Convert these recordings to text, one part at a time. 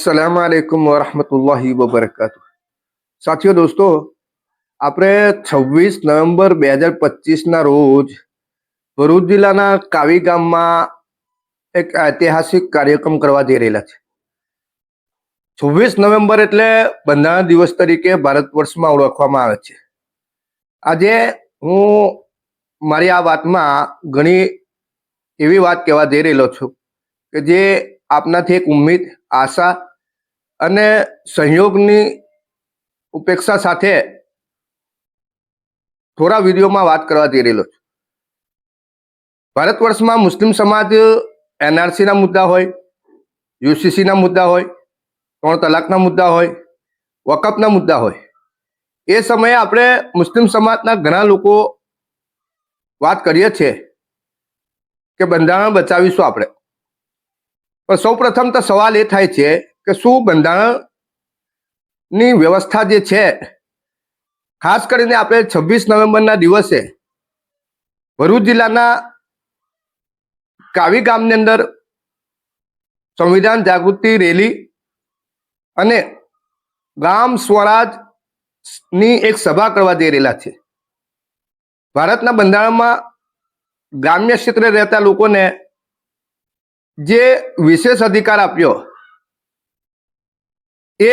અસલામ આલેકુમ વરહમતુલ્લાહી વબરકાતુ સાથીઓ, દોસ્તો, આપણે છવ્વીસ નવેમ્બર બે હજાર પચીસના રોજ ભરૂચ જિલ્લાના કાવી ગામમાં એક ઐતિહાસિક કાર્યક્રમ કરવા જઈ રહેલા છે. છવ્વીસ નવેમ્બર એટલે બંધારણ દિવસ તરીકે ભારત વર્ષમાં ઓળખવામાં આવે છે. આજે હું મારી આ વાતમાં ઘણી એવી વાત કહેવા જઈ રહેલો છું કે જે આપનાથી એક ઉમ્મીદ, આશા અને સંયોગની ઉપેક્ષા સાથે થોડા વિડીયોમાં વાત કરવા જઈ રહેલો છું. ભારત વર્ષમાં મુસ્લિમ સમાજ એનઆરસીના મુદ્દા હોય, યુસીસીના મુદ્દા હોય, ત્રણ તલાકના મુદ્દા હોય, વકફના મુદ્દા હોય. એ સમયે આપણે મુસ્લિમ સમાજના ઘણા લોકો વાત કરીએ છીએ કે બંધારણ બચાવીશું આપણે. પણ સૌ પ્રથમ તો સવાલ એ થાય છે કે શું બંધારણની વ્યવસ્થા જે છે, ખાસ કરીને આપણે છવ્વીસ નવેમ્બરના દિવસે ભરૂચ જિલ્લાના કાવી ગામની અંદર સંવિધાન જાગૃતિ રેલી અને ગામ સ્વરાજની એક સભા કરવા જઈ રહેલા છે. ભારતના બંધારણમાં ગ્રામ્ય ક્ષેત્રે રહેતા લોકોને જે વિશેષ અધિકાર આપ્યો એ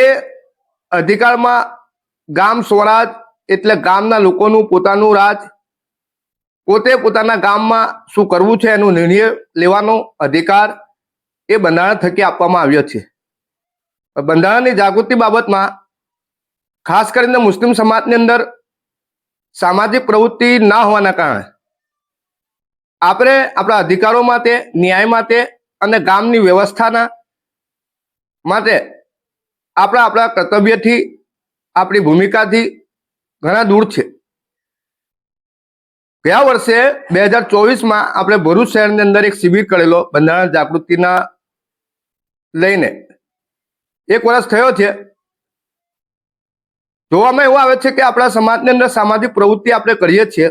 અધિકારમાં ગામ સ્વરાજ એટલે ગામના લોકોનું પોતાનું રાજ, પોતે પોતાના ગામમાં શું કરવું છે એનો નિર્ણય લેવાનો અધિકાર એ બંધારણ થકી આપવામાં આવ્યો છે. બંધારણની જાગૃતિ બાબતમાં ખાસ કરીને મુસ્લિમ સમાજની અંદર સામાજિક પ્રવૃત્તિ ના હોવાના કારણે આપણે આપણા અધિકારો માટે, ન્યાય માટે અને ગામની વ્યવસ્થાના માટે આપણા આપણા કર્તવ્યથી, આપણી ભૂમિકાથી ઘણા દૂર છે. ગયા વર્ષે બે હજાર ચોવીસમાં આપણે ભરૂચ શહેરની અંદર એક શિબિર કરેલો બંધારણ જાગૃતિના લઈને. એક વર્ષ થયો છે. જોવામાં એવું આવે છે કે આપણા સમાજની અંદર સામાજિક પ્રવૃત્તિ આપણે કરીએ છીએ.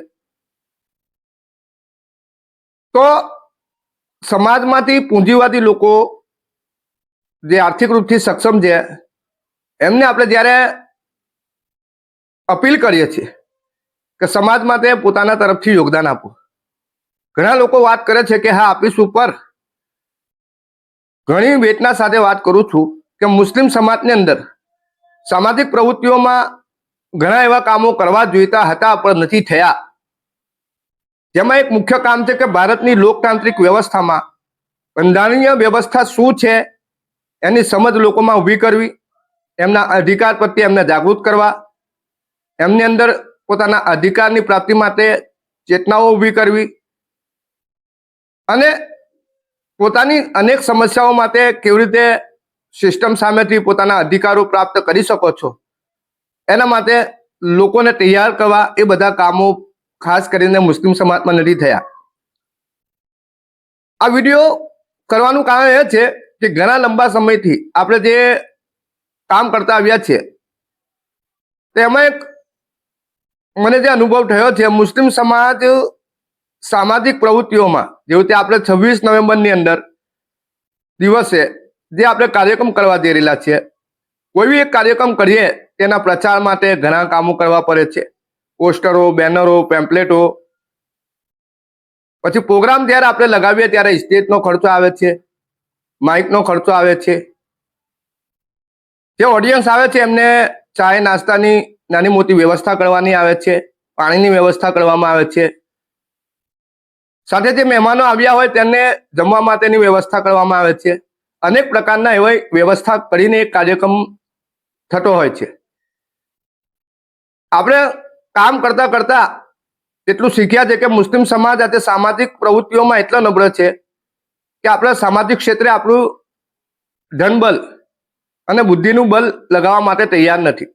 તો સમાજમાંથી પૂંજીવાદી લોકો જે આર્થિક રૂપથી સક્ષમ છે એમને આપણે જ્યારે અપીલ કરીએ છીએ કે સમાજ માટે પોતાના તરફથી યોગદાન આપો. ઘણા લોકો વાત કરે છે કે, હા, આપીશ ઉપર. ઘણી વેતના સાથે વાત કરું છું કે, મુસ્લિમ સમાજની અંદર સામાજિક પ્રવૃત્તિઓમાં ઘણા એવા કામો કરવા જોઈતા હતા, પણ નથી થયા. જેમાં એક મુખ્ય કામ છે કે, ભારતની લોકતાંત્રિક વ્યવસ્થામાં બંધારણીય વ્યવસ્થા શું છે એની સમજ લોકોમાં ઊભી કરવી. એમના અધિકાર પ્રત્યે એમને જાગૃત કરવા, એમની અંદર પોતાના અધિકારની પ્રાપ્તિ માટે ચેતનાઓ ઊભી કરવી અને પોતાની અનેક સમસ્યાઓ માટે કેવી રીતે સિસ્ટમ સામેથી પોતાના અધિકારો પ્રાપ્ત કરી શકો છો. એના માટે લોકોને તૈયાર કરવા એ બધા કામો ખાસ કરીને મુસ્લિમ સમાજમાં નથી થયા. આ વીડિયો કરવાનું કારણ એ છે કે ઘણા લંબા સમયથી આપણે જે કામ કરતા આવ્યા છીએ. તેમાં એક મને જે અનુભવ થયો છે, મુસ્લિમ સમાજ સામાજિક પ્રવૃત્તિઓમાં, જેવું રીતે આપણે છવ્વીસ નવેમ્બરની અંદર દિવસે જે આપણે કાર્યક્રમ કરવા જઈ રહેલા છીએ, કોઈ બી એક કાર્યક્રમ કરીએ, તેના પ્રચાર માટે ઘણા કામો કરવા પડે છે. પોસ્ટરો, બેનરો, પેમ્પલેટો. પછી પ્રોગ્રામ જ્યારે આપણે લગાવીએ, ત્યારે સ્ટેજનો ખર્ચો આવે છે, માઇકનો ખર્ચો આવે છે. જે ઓડિયન્સ આવે છે, એમને ચાય, નાસ્તાની નાની મોટી વ્યવસ્થા કરવાની આવે છે, પાણીની વ્યવસ્થા કરવામાં આવે છે. સાથે જે મહેમાનો આવ્યા હોય, તેમને જમવા માટેની વ્યવસ્થા કરવામાં આવે છે. અનેક પ્રકારના એવા વ્યવસ્થા કરીને એક કાર્યક્રમ થતો હોય છે. આપણે કામ કરતા કરતા એટલું શીખ્યા છે કે મુસ્લિમ સમાજ આજે સામાજિક પ્રવૃત્તિઓમાં એટલો નબળો છે કે આપણે સામાજિક ક્ષેત્રે આપણું ધનબલ અને બુદ્ધિનું બલ લગાવવા માટે તૈયાર નથી.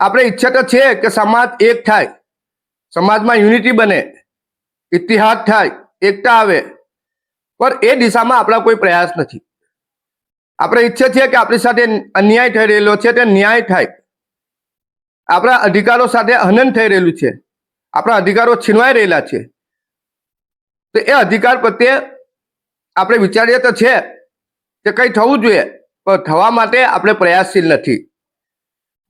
આપણે ઈચ્છા તો છે કે સમાજ એક થાય. સમાજમાં યુનિટી બને. ઇતિહાદ થાય. એકતા આવે. પણ એ દિશામાં આપણા કોઈ પ્રયાસ નથી. આપણે ઈચ્છે છીએ કે આપણી સાથે અન્યાય થઈ રહેલો છે તે ન્યાય થાય. આપણા અધિકારો સાથે હનન થઈ રહેલું છે. આપણા અધિકારો છીનવાઈ રહેલા છે. તો એ અધિકાર પ્રત્યે આપણે વિચારીએ તો છે કે કંઈ થવું જોઈએ. થવા માટે આપણે પ્રયાસશીલ નથી.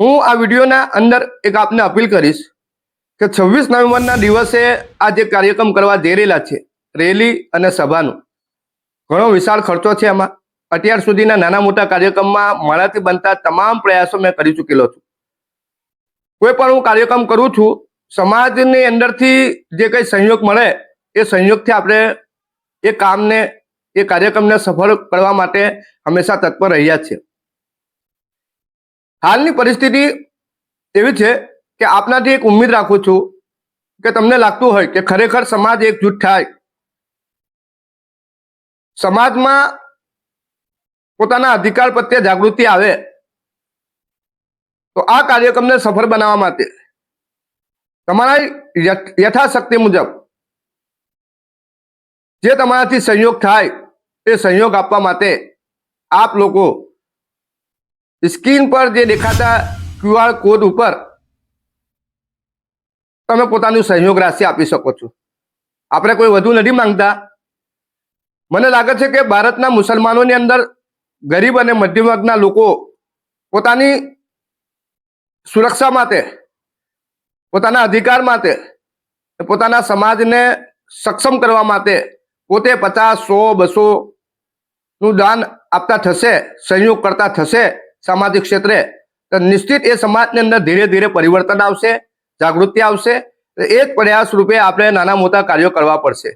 હું આ વિડીયોના અંદર એક આપને અપીલ કરીશ કે છવ્વીસ નવેમ્બરના દિવસે આ જે કાર્યક્રમ કરવા જઈ રહેલા છે, રેલી અને સભાનું, ઘણો વિશાળ ખર્ચો છે એમાં અત્યાર સુધીના નાના મોટા કાર્યક્રમમાં મારાથી બનતા તમામ પ્રયાસો મેં કરી ચૂકેલો છું. કોઈ પણ હું કાર્યક્રમ કરું છું, સમાજની અંદરથી જે કંઈ સંયોગ મળે, એ સંયોગથી આપણે એ કામને એ કાર્યક્રમને સફળ કરવા માટે હંમેશા તત્પર રહ્યા છે હાલની પરિસ્થિતિ એવી છે કે આપનાથી એક ઉમ્મીદ રાખું છું કે તમને લાગતું હોય કે ખરેખર સમાજ એકજૂટ થાય. સમાજમાં પોતાના અધિકાર પ્રત્યે જાગૃતિ આવે તો આ કાર્યક્રમને સફળ બનાવવા માટે તમારા યથાશક્તિ મુજબ જે તમારાથી સહયોગ થાય એ સહયોગ આપવા માટે આપ લોકો સ્ક્રીન પર જે દેખાતા ક્યુઆર કોડ ઉપર તમે પોતાનું સહયોગ રાશિ આપી શકો છો. આપણે કોઈ વધુ નથી માંગતા. મને લાગે છે કે ભારતના મુસલમાનોની અંદર ગરીબ અને મધ્યમ વર્ગના લોકો પોતાની સુરક્ષા માટે, પોતાના અધિકાર માટે, પોતાના સમાજને સક્ષમ કરવા માટે પોતે પચાસ, સો, બસો નું દાન આપતા થશે, સંયોગ કરતા થશે સામાજિક ક્ષેત્રે, તો નિશ્ચિત એ સમાજની અંદર ધીરે ધીરે પરિવર્તન આવશે, જાગૃતિ આવશે એ જ પ્રયાસ રૂપે આપણે નાના મોટા કાર્યો કરવા પડશે.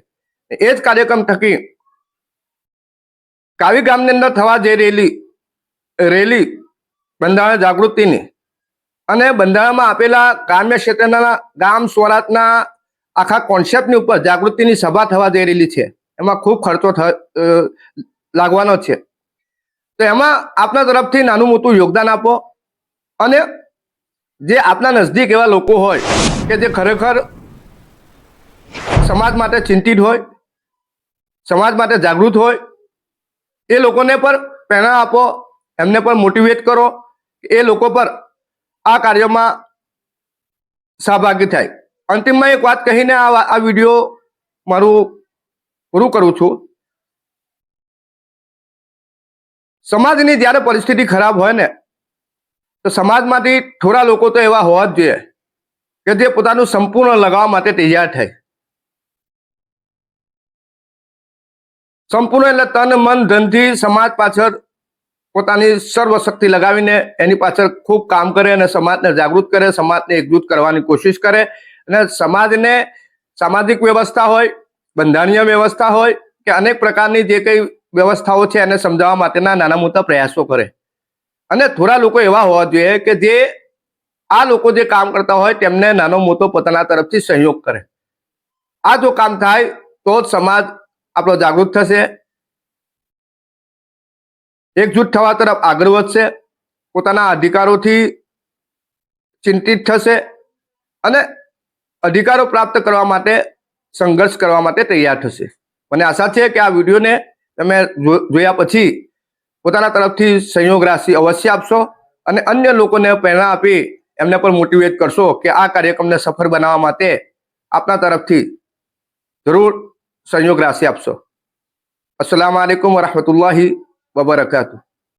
એ જ કાર્યક્રમ થકી કાવી ગામની અંદર થવા જઈ રહેલી રેલી બંધારણ જાગૃતિની અને બંધારણમાં આપેલા ગ્રામ્ય ક્ષેત્રના ગામ સ્વરાજના આખા કોન્સેપ્ટની ઉપર જાગૃતિની સભા થવા જઈ રહેલી છે. એમાં ખૂબ ખર્ચો લાગવાનો છે. તો એમાં આપના તરફથી નાનું મોટું યોગદાન આપો અને જે આપના નજદીક એવા લોકો હોય કે જે ખરેખર સમાજ માટે ચિંતિત હોય, સમાજ માટે જાગૃત હોય, એ લોકોને પણ પ્રેરણા આપો, એમને પણ મોટિવેટ કરો, એ લોકો પર આ કાર્યમાં સહભાગી થાય. અંતિમમાં એક વાત કહીને આ વીડિયો મારું પૂરું કરું છું. સમાજની જ્યારે પરિસ્થિતિ ખરાબ હોય ને, તો સમાજમાંથી થોડા લોકો તો એવા હોવા જ જોઈએ કે જે પોતાનું સંપૂર્ણ લગાવવા માટે તૈયાર થાય. સંપૂર્ણ એટલે તન, મન, ધનથી સમાજ પાછળ પોતાની સર્વશક્તિ લગાવીને એની પાછળ ખૂબ કામ કરે અને સમાજને જાગૃત કરે, સમાજને એકજૂટ કરવાની કોશિશ કરે. અને સમાજને સામાજિક વ્યવસ્થા હોય બંધારણીય વ્યવસ્થા હોય કે અનેક પ્રકારની જે કંઈ વ્યવસ્થાઓ છે એને સમજાવવા માટેના નાના મોટા પ્રયાસો કરે. અને થોડા લોકો એવા હોવા જોઈએ કે જે આ લોકો જે કામ કરતા હોય તેમને નાનો મોટો પોતાના તરફથી સહયોગ કરે. આ જો કામ થાય તો જ સમાજ આપણો જાગૃત થશે. એકજૂટ થવા તરફ આગળ વધશે. પોતાના અધિકારોથી ચિંતિત થશે. અને અધિકારો પ્રાપ્ત કરવા માટે સંઘર્ષ કરવા માટે તૈયાર થશે. મને આશા છે કે આ વિડીયોને તમે જોયા પછી પોતાના તરફથી સંયોગ રાશિ અવશ્ય આપશો અને અન્ય લોકોને પ્રેરણા આપી એમને પણ મોટિવેટ કરશો કે આ કાર્યક્રમને સફળ બનાવવા માટે આપના તરફથી જરૂર સંયોગ રાશિ આપશો. અસલામ આલેકુમ વરહમતુલ્લાહી વબરકાતુ